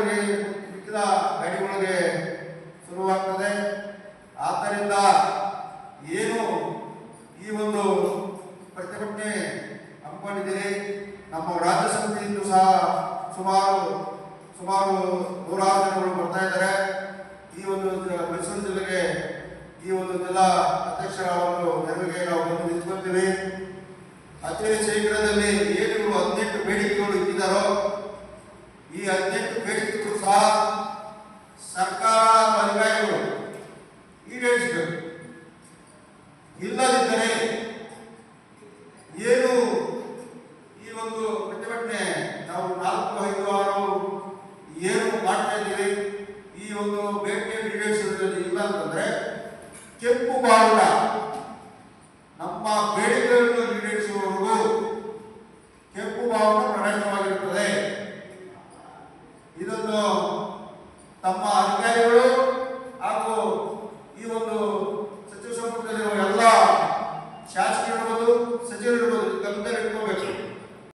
ಗಾಡಿಗಳಿಗೆ ಮಿಕ್ಕಿದ ಗಾಡಿಗಳಿಗೆ ಶುರುವಾಗ್ತದೆ. ಆದ್ದರಿಂದ ಏನು ಈ ಒಂದು ಪ್ರತಿಭಟನೆ ಹಮ್ಮಿಕೊಂಡಿದ್ದೀರಿ? ನಮ್ಮ ರಾಜ್ಯಸಭೆಯಿಂದ ಸಹ ಸುಮಾರು ಸುಮಾರು ನೂರಾರು ಜನಗಳು ಬರ್ತಾ ಇದ್ದಾರೆ. ಈ ಒಂದು ಮೈಸೂರು ಜಿಲ್ಲೆಗೆ ಈ ಒಂದು ಜಿಲ್ಲಾ ಅಧ್ಯಕ್ಷರ ಒಂದು ನೆರವಿಗೆ ನಾವು ಬಂದು ನಿಂತ್ಕೊಳ್ತೀವಿ ಅತಿ ಶೀಘ್ರದಲ್ಲಿ ಏನು ಹದಿನೆಂಟು ಬೇಡಿಕೆಗಳು ಇಟ್ಟಿದ್ದಾರೋ, ಈ ಹದಿನೆಂಟು ಸಹ ಸರ್ಕಾರ ಅಧಿಕಾರಿಗಳು ಈಡೇರಿಸಬೇಕು ಇಲ್ಲದಿದ್ದರೆ ಏನು ಈ ಒಂದು ಪ್ರತಿಭಟನೆ ನಾವು ನಾಲ್ಕು, ಐದು, ಆರು ಏನು ಮಾಡ್ತಾ ಈ ಒಂದು ಬೇಟೆ ಈಡೇರಿಸುವುದರಲ್ಲಿ ಇಲ್ಲ ಅಂತಂದರೆ ಕೆಂಪು ಬಾವುಟ ನಮ್ಮ ಬೇಡಿಕೆಗಳನ್ನು ಈಡೇರಿಸುವವರೆಗೂ ಕೆಂಪು ಬಾವುಟ сделали вот